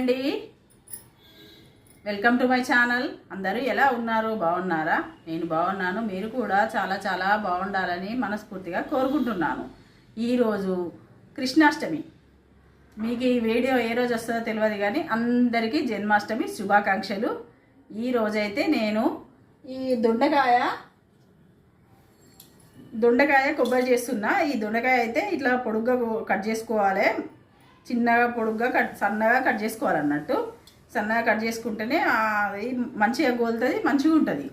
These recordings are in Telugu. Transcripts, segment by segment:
అండి వెల్కమ్ టు మై ఛానల్ అందరూ ఎలా ఉన్నారు? బాగున్నారా? నేను బాగున్నాను. మీరు కూడా చాలా చాలా బాగుండాలని మనస్ఫూర్తిగా కోరుకుంటున్నాను. ఈరోజు కృష్ణాష్టమి. మీకు ఈ వీడియో ఏ రోజు వస్తుందో తెలియదు కానీ అందరికీ జన్మాష్టమి శుభాకాంక్షలు. ఈ రోజైతే నేను ఈ దొండకాయ దొండకాయ కొబ్బరి చేస్తున్నా. ఈ దొండకాయ అయితే ఇట్లా పొడుగ్గా కట్ చేసుకోవాలి. చిన్నగా పొడుగ్గా కట్ సన్నగా కట్ చేసుకోవాలన్నట్టు. సన్నగా కట్ చేసుకుంటేనే అది మంచిగా గోలుతుంది మంచిగా ఉంటుంది.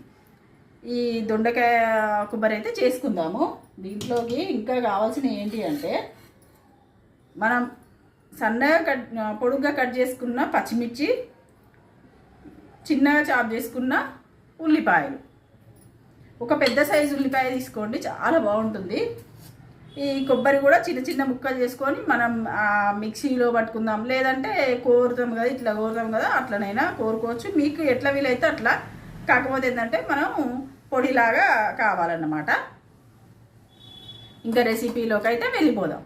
ఈ దొండకాయ కొబ్బరి అయితే చేసుకుందాము. దీంట్లోకి ఇంకా కావాల్సినవి ఏంటి అంటే మనం సన్నగా కట్ పొడుగ్గా కట్ చేసుకున్న పచ్చిమిర్చి చిన్నగా చాప్ చేసుకున్న ఉల్లిపాయలు. ఒక పెద్ద సైజు ఉల్లిపాయ తీసుకోండి చాలా బాగుంటుంది. ఈ కొబ్బరి కూడా చిన్న చిన్న ముక్కలు చేసుకొని మనం మిక్సీలో పట్టుకుందాం. లేదంటే కోరుతాం కదా ఇట్లా కోరుతాం కదా అట్లనైనా కోరుకోవచ్చు. మీకు ఎట్లా వీలైతే అట్లా. కాకపోతే ఏంటంటే మనం పొడిలాగా కావాలన్నమాట. ఇంకా రెసిపీలోకి అయితే వెళ్ళిపోదాం.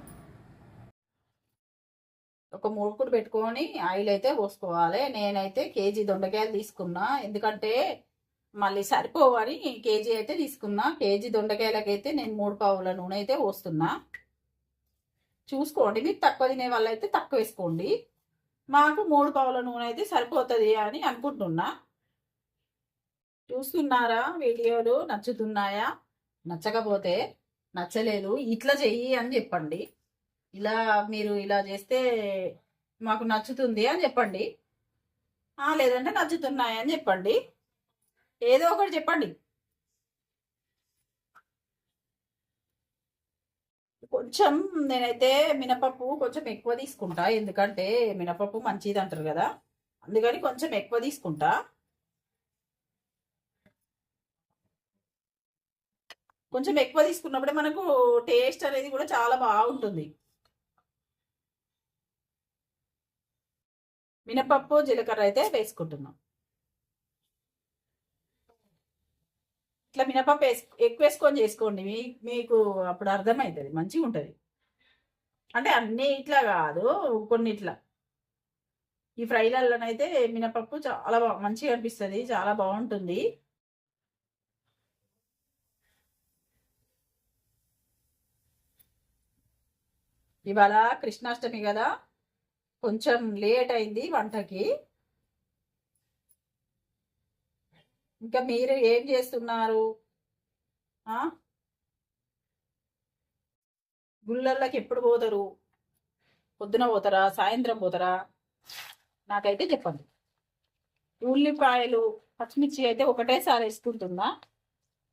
ఒక మూడుకుడు పెట్టుకొని ఆయిల్ అయితే పోసుకోవాలి. నేనైతే కేజీ దొండకాయలు తీసుకున్నా. ఎందుకంటే మళ్ళీ సరిపోవని కేజీ అయితే తీసుకున్నా కేజీ దొండకాయలకైతే నేను మూడు పావుల నూనె అయితే పోస్తున్నా. చూసుకోండి. మీరు తక్కువ తినే వాళ్ళైతే తక్కువ వేసుకోండి. మాకు మూడు పావుల నూనె అయితే సరిపోతుంది అని అనుకుంటున్నా. చూస్తున్నారా? వీడియోలు నచ్చుతున్నాయా? నచ్చకపోతే నచ్చలేదు. ఇట్లా చెయ్యి అని చెప్పండి. ఇలా మీరు ఇలా చేస్తే మాకు నచ్చుతుంది అని చెప్పండి. లేదంటే నచ్చుతున్నాయని చెప్పండి. ఏదో ఒకటి చెప్పండి. కొంచెం నేనైతే మినపప్పు కొంచెం ఎక్కువ తీసుకుంటా. ఎందుకంటే మినపప్పు మంచిది అంటారు కదా. అందుకని కొంచెం ఎక్కువ తీసుకుంటా. కొంచెం ఎక్కువ తీసుకున్నప్పుడే మనకు టేస్ట్ అనేది కూడా చాలా బాగుంటుంది. మినపప్పు జీలకర్ర అయితే వేసుకుంటున్నాం. ఇట్లా మినపప్పు వేసు ఎక్కువ వేసుకొని చేసుకోండి. మీ మీకు అప్పుడు అర్థమవుతుంది మంచిగా ఉంటుంది. అంటే అన్నీ ఇట్లా కాదు కొన్ని ఇట్లా ఈ ఫ్రైలలోనైతే మినపప్పు చాలా మంచిగా అనిపిస్తుంది చాలా బాగుంటుంది. ఇవాళ కృష్ణాష్టమి కదా కొంచెం లేట్ అయింది వంటకి. ఇంకా మీరు ఏం చేస్తున్నారు? గుళ్ళల్లోకి ఎప్పుడు పోతారు? పొద్దున పోతారా? సాయంత్రం పోతారా? నాకైతే చెప్పండి. ఉల్లిపాయలు పచ్చిమిర్చి అయితే ఒకటేసారి వేసుకుంటున్నా.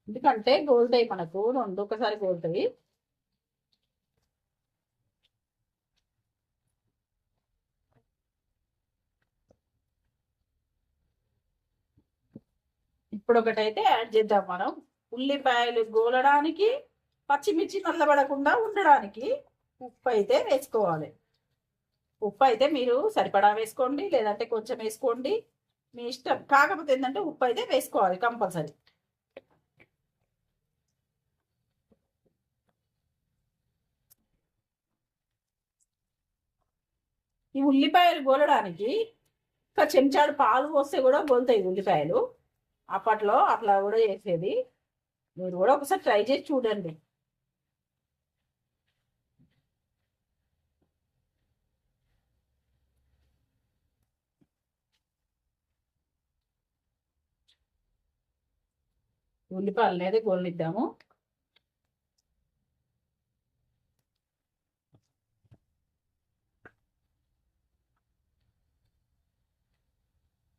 ఎందుకంటే గోల్తాయి మనకు రెండు ఒకసారి గోల్తాయి. ఇప్పుడు ఒకటైతే యాడ్ చేద్దాం మనం. ఉల్లిపాయలు గోలడానికి పచ్చిమిర్చి నల్లబడకుండా ఉండడానికి ఉప్పు అయితే వేసుకోవాలి. ఉప్పు అయితే మీరు సరిపడా వేసుకోండి లేదంటే కొంచెం వేసుకోండి. మీ ఇష్టం. కాకపోతే ఏంటంటే ఉప్పు అయితే వేసుకోవాలి కంపల్సరీ. ఈ ఉల్లిపాయలు గోలడానికి ఒక చెంచాడు పాలు పోస్తే కూడా గోలుతాయి ఉల్లిపాయలు. అప్పట్లో అట్లా కూడా చేసేది. మీరు కూడా ఒకసారి ట్రై చేసి చూడండి. ఉల్లిపాయలు అనేది గోలిద్దాము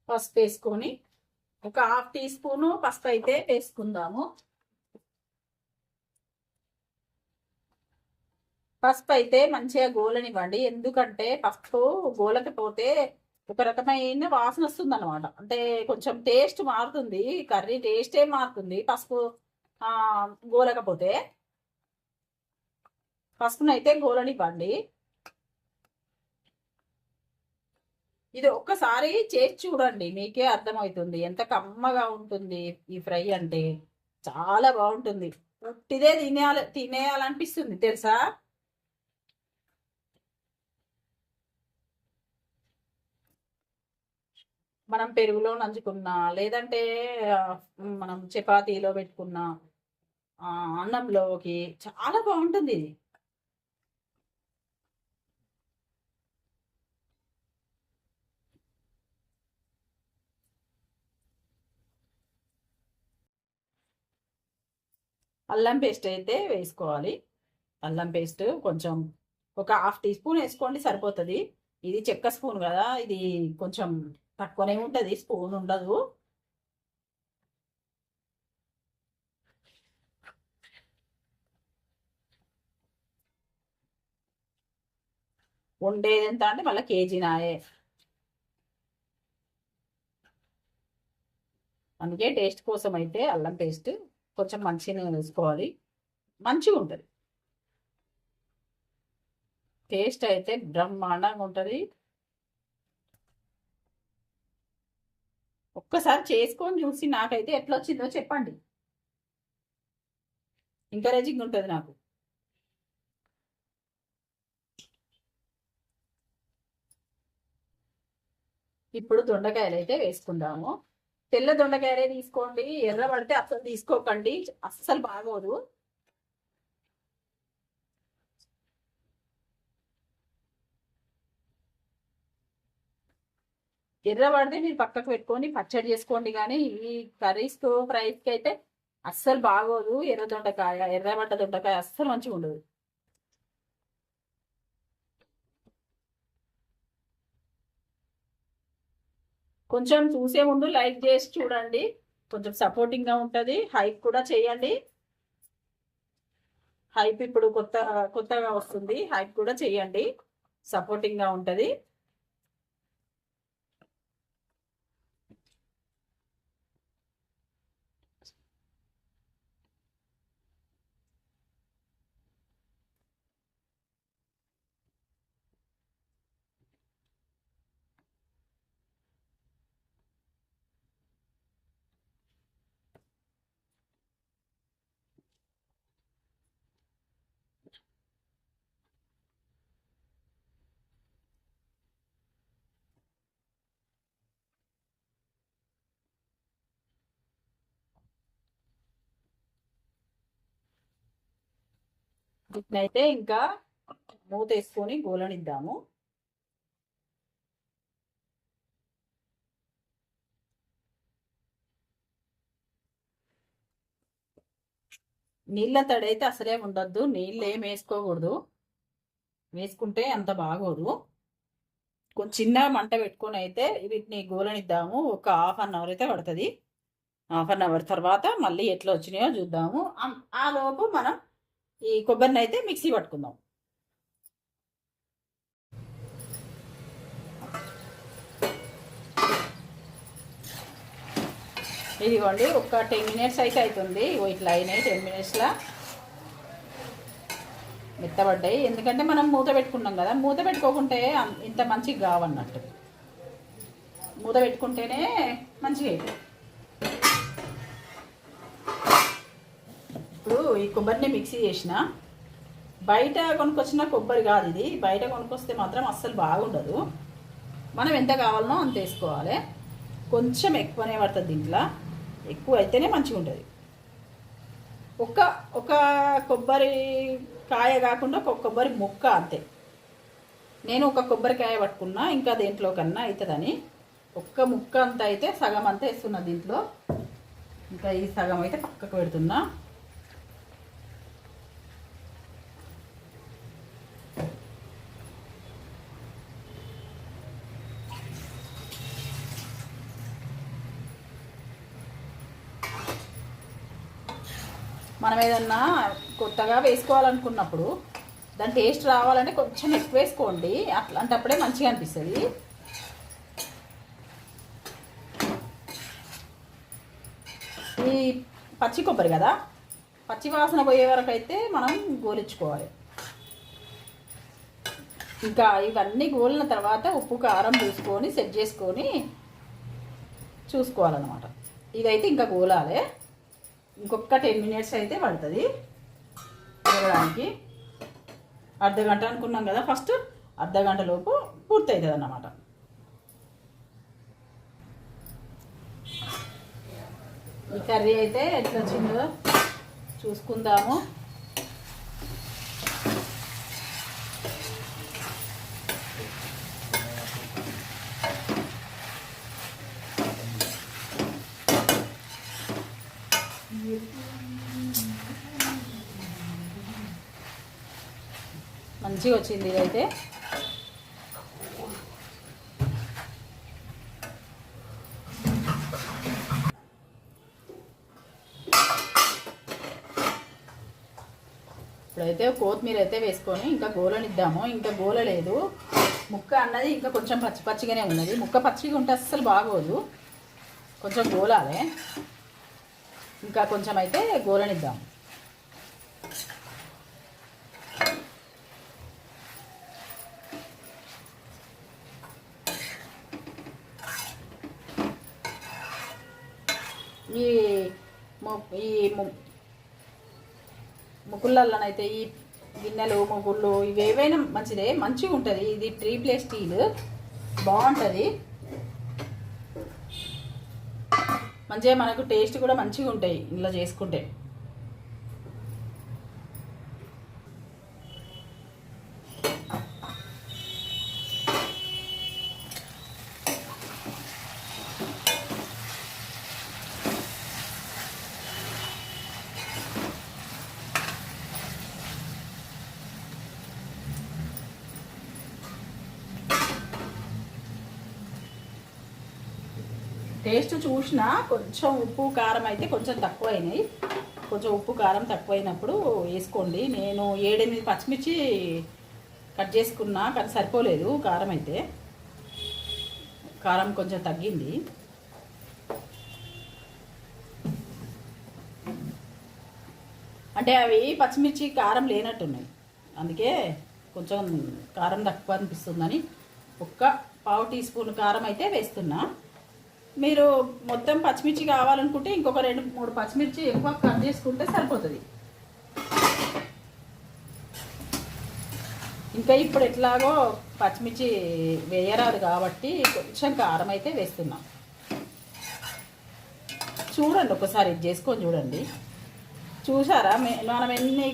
పసుపు వేసుకొని ఒక హాఫ్ టీ స్పూను పసుపు అయితే వేసుకుందాము. పసుపు అయితే మంచిగా గోలనివ్వండి. ఎందుకంటే పసుపు గోలకపోతే ఒక రకమైన వాసన వస్తుంది అనమాట అంటే కొంచెం టేస్ట్ మారుతుంది. కర్రీ టేస్టే మారుతుంది. పసుపు గోలకపోతే పసుపునైతే గోలనివ్వండి. ఇది ఒక్కసారి చేసి చూడండి మీకే అర్థమవుతుంది. ఎంత కమ్మగా ఉంటుంది ఈ ఫ్రై అంటే. చాలా బాగుంటుంది. పుట్టిదే తినేయాలి తినేయాలనిపిస్తుంది తెలుసా? మనం పెరుగులో నంచుకున్నా లేదంటే మనం చపాతీలో పెట్టుకున్నా అన్నంలోకి చాలా బాగుంటుంది ఇది. అల్లం పేస్ట్ అయితే వేసుకోవాలి. అల్లం పేస్ట్ కొంచెం ఒక హాఫ్ టీ స్పూన్ వేసుకోండి సరిపోతుంది. ఇది చెక్క స్పూన్ కదా ఇది కొంచెం తక్కువనే ఉంటుంది స్పూన్ ఉండదు. వండేది ఎంత అంటే మళ్ళీ కేజీ నాయే. అందుకే టేస్ట్ కోసం అయితే అల్లం పేస్ట్ కొంచెం మంచిగా వేసుకోవాలి. మంచిగా ఉంటుంది టేస్ట్ అయితే బ్రహ్మాండంగా ఉంటుంది. ఒక్కసారి చేసుకొని చూసి నాకైతే ఎట్లా వచ్చిందో చెప్పండి. ఎంకరేజింగ్ ఉంటుంది నాకు. ఇప్పుడు దొండకాయలు అయితే వేసుకుందాము. తెల్ల దొండకాయలే తీసుకోండి ఎర్ర పడితే అస్సలు తీసుకోకండి అస్సలు బాగోదు. ఎర్ర పడితే మీరు పక్కకు పెట్టుకొని పచ్చడి చేసుకోండి కానీ ఈ కర్రీస్తో ఫ్రైస్కి అయితే అస్సలు బాగోదు. ఎర్ర దొండకాయ ఎర్రబడ్డ దొండకాయ అస్సలు మంచిగా ఉండదు కొంచెం చూసే ముందు లైక్ చేసి చూడండి. కొంచెం సపోర్టింగ్గా ఉంటుంది. హైప్ కూడా చేయండి. హైప్ ఇప్పుడు కొత్త కొత్తగా వస్తుంది. హైప్ కూడా చేయండి. సపోర్టింగ్గా ఉంటుంది. వీటినైతే ఇంకా మూత వేసుకొని గోలనిద్దాము. నీళ్ళ తడైతే అసలే ఉండద్దు. నీళ్ళు ఏం వేసుకోకూడదు. వేసుకుంటే అంత బాగోదు. కొంచెం చిన్న మంట పెట్టుకొని అయితే వీటిని గోలనిద్దాము. ఒక హాఫ్ అన్ అవర్ అయితే పడుతుంది. హాఫ్ అన్ అవర్ తర్వాత మళ్ళీ ఎట్లా వచ్చినాయో చూద్దాము. ఆ లోపు మనం ఈ కొబ్బరిని అయితే మిక్సీ పట్టుకుందాం. ఇదిగోండి ఒక టెన్ మినిట్స్ అయితే అవుతుంది ఇట్లా అయినాయి టెన్ మినిట్స్లో. మెత్తబడ్డాయి. ఎందుకంటే మనం మూత పెట్టుకున్నాం కదా మూత పెట్టుకోకుంటే ఇంత మంచిగా కావన్నట్టు. మూత పెట్టుకుంటేనే మంచిగా అవుతుంది ఇప్పుడు ఈ కొబ్బరిని మిక్సీ చేసిన. బయట కొనుక్కొచ్చిన కొబ్బరి కాదు ఇది. బయట కొనుక్కొస్తే మాత్రం అస్సలు బాగుండదు. మనం ఎంత కావాలనో అంత వేసుకోవాలి. కొంచెం ఎక్కువనే పడుతుంది దీంట్లో. ఎక్కువ అయితేనే మంచిగా ఉంటుంది ఒక ఒక కొబ్బరి కాయ కాకుండా ఒక కొబ్బరి ముక్క అంతే. నేను ఒక కొబ్బరికాయ పట్టుకున్నా ఇంకా దేంట్లో కన్నా అవుతుందని ఒక్క ముక్క అంత అయితే సగం అంతా వేస్తున్నా దీంట్లో. ఇంకా ఈ సగం అయితే పక్కకు పెడుతున్నా. మనం ఏదన్నా కొత్తగా వేసుకోవాలనుకున్నప్పుడు దాని టేస్ట్ రావాలంటే కొంచెం ఎక్కువ వేసుకోండి. అట్లాంటప్పుడే మంచిగా అనిపిస్తుంది. ఈ పచ్చి కొబ్బరి కదా? పచ్చి వాసన పోయే వరకు అయితే మనం గోలించుకోవాలి. ఇంకా ఇవన్నీ గోలిన తర్వాత ఉప్పు కారం చూసుకొని సెట్ చేసుకొని చూసుకోవాలన్నమాట. ఇదైతే ఇంకా గోలాలే. ఇంకొక టెన్ మినిట్స్ అయితే పడుతుంది. తిరగడానికి అర్ధ గంట అనుకున్నాం కదా ఫస్ట్ అర్ధ గంట లోపు పూర్తి అవుతుంది అన్నమాట ఈ కర్రీ అయితే ఎట్లా వచ్చిందో చూసుకుందాము. మంచిగా వచ్చింది ఇదైతే. ఇప్పుడైతే కొత్తిమీర అయితే వేసుకొని ఇంకా గోలనిద్దాము. ఇంకా గోల లేదు ముక్క అన్నది ఇంకా కొంచెం పచ్చి పచ్చిగానే ఉన్నది. ముక్క పచ్చిగా ఉంటే అస్సలు బాగోదు. కొంచెం గోలాలే. ఇంకా కొంచెం అయితే గోలనిద్దాం ఈ మొ- ఈ మొ- ముగ్గులలోనైతే ఈ గిన్నెలు ముగ్గుళ్ళు ఇవి ఏవైనా మంచిదే. మంచిగా ఉంటుంది. ఇది త్రీ ప్లేస్ స్టీల్ బాగుంటుంది. మంచిగా మనకు టేస్ట్ కూడా మంచిగా ఉంటాయి ఇలా చేసుకుంటే. టేస్ట్ చూసినా కొంచెం ఉప్పు కారం అయితే కొంచెం తక్కువైనాయి. కొంచెం ఉప్పు కారం తక్కువైనప్పుడు వేసుకోండి. నేను ఏడెనిమిది పచ్చిమిర్చి కట్ చేసుకున్నా కానీ సరిపోలేదు కారం అయితే. కారం కొంచెం తగ్గింది. అంటే అవి పచ్చిమిర్చి కారం లేనట్టున్నాయి. అందుకే కొంచెం కారం తక్కువ అనిపిస్తుందని. ఒక్క పావు టీ స్పూన్ కారం అయితే వేస్తున్నా. మీరు మొత్తం పచ్చిమిర్చి కావాలనుకుంటే ఇంకొక రెండు మూడు పచ్చిమిర్చి ఎక్కువ కట్ చేసుకుంటే సరిపోతుంది. ఇంకా ఇప్పుడు ఎట్లాగో పచ్చిమిర్చి వేయరాదు కాబట్టి కొంచెం కారం అయితే వేస్తున్నాం. చూడండి ఒకసారి ఇది చేసుకొని చూడండి. చూసారా? మనం ఎన్ని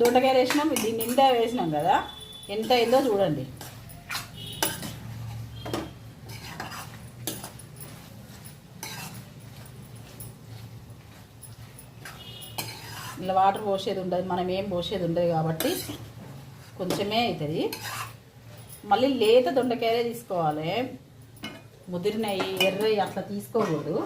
దొండకాయలు వేసినాం దీన్ని నిండా వేసినాం కదా? ఎంత అయిందో చూడండి ఇలా వాటర్ పోసేది ఉండదు మనం ఏం పోసేది ఉండదు కాబట్టి కొంచెమే అవుతుంది మళ్ళీ లేత దొండకాయలే తీసుకోవాలి. ముదిరినవి ఎర్రవి అట్లా తీసుకోకూడదు.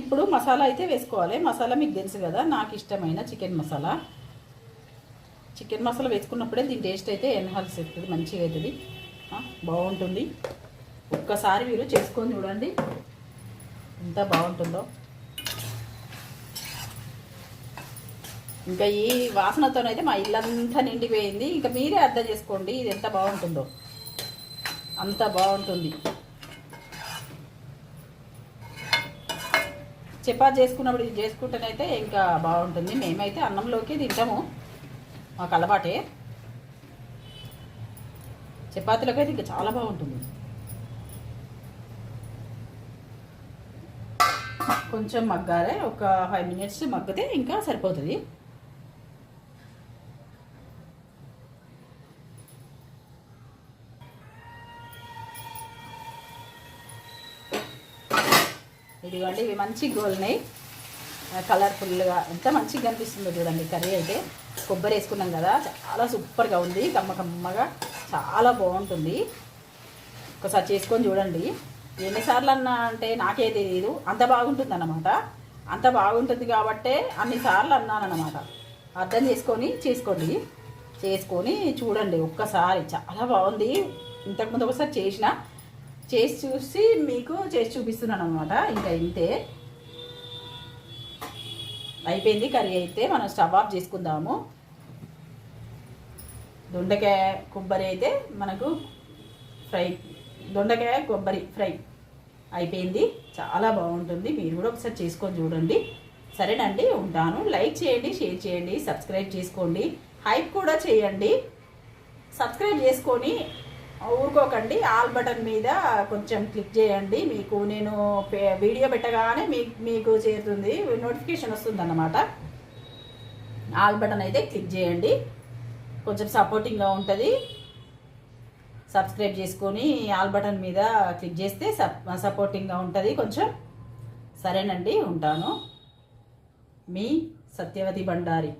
ఇప్పుడు మసాలా అయితే వేసుకోవాలి. మసాలా మీకు తెలుసు కదా నాకు ఇష్టమైన చికెన్ మసాలా. చికెన్ మసాలా వేసుకున్నప్పుడే దీని టేస్ట్ అయితే ఎన్హాన్స్ అవుతుంది మంచిగా అవుతుంది బాగుంటుంది. ఒక్కసారి మీరు చేసుకొని చూడండి. ఎంత బాగుంటుందో. ఇంకా ఈ వాసనతోనైతే మా ఇల్లంతా నిండిపోయింది. ఇంకా మీరే అర్థం చేసుకోండి ఇది ఎంత బాగుంటుందో. అంత బాగుంటుంది. చపాతి చేసుకున్నప్పుడు ఇది చేసుకుంటేనైతే ఇంకా బాగుంటుంది. మేమైతే అన్నంలోకి తింటాము. మాకు అలవాటే. చపాతీలోకి అయితే ఇంకా చాలా బాగుంటుంది. కొంచెం మగ్గాలి. ఒక ఫైవ్ మినిట్స్ మగ్గితే ఇంకా సరిపోతుంది. ఇదిగోండి ఇవి మంచి గోలినాయి. కలర్ఫుల్గా ఎంత మంచిగా కనిపిస్తుందో చూడండి. కర్రీ అయితే కొబ్బరి వేసుకున్నాం కదా చాలా సూపర్గా ఉంది. కమ్మ కమ్మగా చాలా బాగుంటుంది. ఒకసారి చేసుకొని చూడండి. ఎన్నిసార్లు అన్నా అంటే నాకే తెలియదు అంత బాగుంటుంది అన్నమాట అంత బాగుంటుంది కాబట్టే అన్నిసార్లు అన్నానన్నమాట. అర్థం చేసుకొని చేసుకోండి. చేసుకొని చూడండి ఒక్కసారి. చాలా బాగుంది. ఇంతకుముందు ఒకసారి చేసిన చేసి చూసి మీకు చేసి చూపిస్తున్నాను అనమాట ఇంకా ఇంతే. అయిపోయింది కర్రీ అయితే. మనం స్టవ్ ఆఫ్ చేసుకుందాము. దొండకాయ కొబ్బరి అయితే మనకు ఫ్రై దొండకాయ కొబ్బరి ఫ్రై అయిపోయింది. చాలా బాగుంటుంది. మీరు కూడా ఒకసారి చేసుకొని చూడండి. సరేనండి ఉంటాను. లైక్ చేయండి షేర్ చేయండి సబ్స్క్రైబ్ చేసుకోండి. హైప్ కూడా చేయండి. సబ్స్క్రైబ్ చేసుకొని ఊరుకోకండి. ఆల్ బటన్ మీద కొంచెం క్లిక్ చేయండి. మీకు నేను వీడియో పెట్టగానే మీకు చేరుతుంది. నోటిఫికేషన్ వస్తుంది అన్నమాట ఆల్ బటన్ అయితే క్లిక్ చేయండి. కొంచెం సపోర్టింగ్గా ఉంటుంది. సబ్స్క్రైబ్ చేసుకొని ఆల్ బటన్ మీద క్లిక్ చేస్తే సప్ సపోర్టింగ్గా ఉంటుంది. కొంచెం సరేనండి ఉంటాను. మీ సత్యవతి బండారి